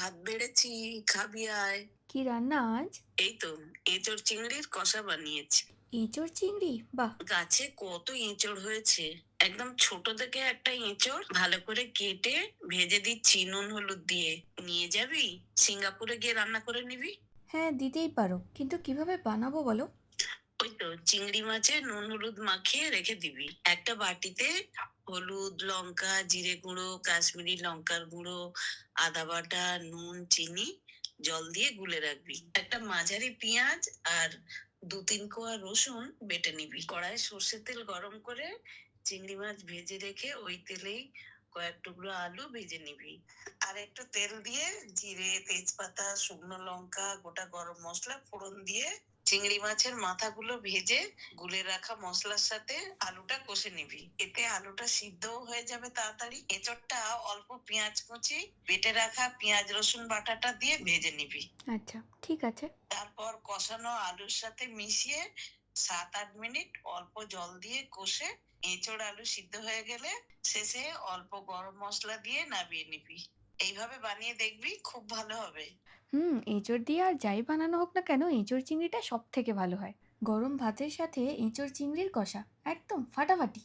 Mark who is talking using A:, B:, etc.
A: ভাত বেড়েছি খাবি আয়।
B: কি রান্না আজ?
A: এই তো এঁচড় চিংড়ির কষা বানিয়েছি।
B: এঁচোড় চিংড়ি? বাহ।
A: গাছে কত এঁচড় হয়েছে। একদম ছোট থেকে একটা এঁচড় ভালো করে কেটে ভেজে দিচ্ছি নুন হলুদ দিয়ে। নিয়ে যাবি? সিঙ্গাপুরে গিয়ে রান্না করে নিবি?
B: হ্যাঁ দিতেই পারো। কিন্তু কীভাবে বানাবো বলো?
A: ওই তো চিংড়ি মাছে নুন হলুদ মাখিয়ে রেখে দিবি। একটা বাটিতে হলুদ লঙ্কা, জিরে গুঁড়ো, কাশ্মীরি লঙ্কার গুঁড়ো, আদা বাটা, নুন, চিনি, জল দিয়ে গুলে রাখবি। একটা মাঝারি পেঁয়াজ আর দু তিন কোয়া রসুন বেটে নিবি। কড়াই সর্ষের তেল গরম করে চিংড়ি মাছ ভেজে রেখে ওই তেলেই কয়েক টুকরো আলু ভেজে নিবি। আর একটু তেল দিয়ে জিরে, তেজপাতা, শুকনো লঙ্কা, গোটা গরম মশলা ফোড়ন দিয়ে চিংড়ি মাছের মাথাগুলো ভেজে গুলে রাখা মশলার সাথে আলুটা কষে নিবি। এতে আলুটা সিদ্ধও হয়ে যাবে তাড়াতাড়ি। এঁচড়টা অল্প পেঁয়াজ কুচি বেটে রাখা পেঁয়াজ রসুন বাটাটা দিয়ে ভেজে নিবি।
B: আচ্ছা ঠিক আছে।
A: তারপর কষানো আলুর সাথে মিশিয়ে সাত আট মিনিট অল্প জল দিয়ে কষে এঁচড় আলু সিদ্ধ হয়ে গেলে শেষে অল্প গরম মশলা দিয়ে নামিয়ে নিবি। এইভাবে বানিয়ে দেখবি খুব ভালো হবে।
B: হুম, এঁচোড় দিয়ে আর যাই বানানো হোক না কেন, এঁচোড় চিংড়িটা সব থেকে ভালো হয়। গরম ভাতের সাথে এঁচোড় চিংড়ির কষা একদম ফাটাফাটি।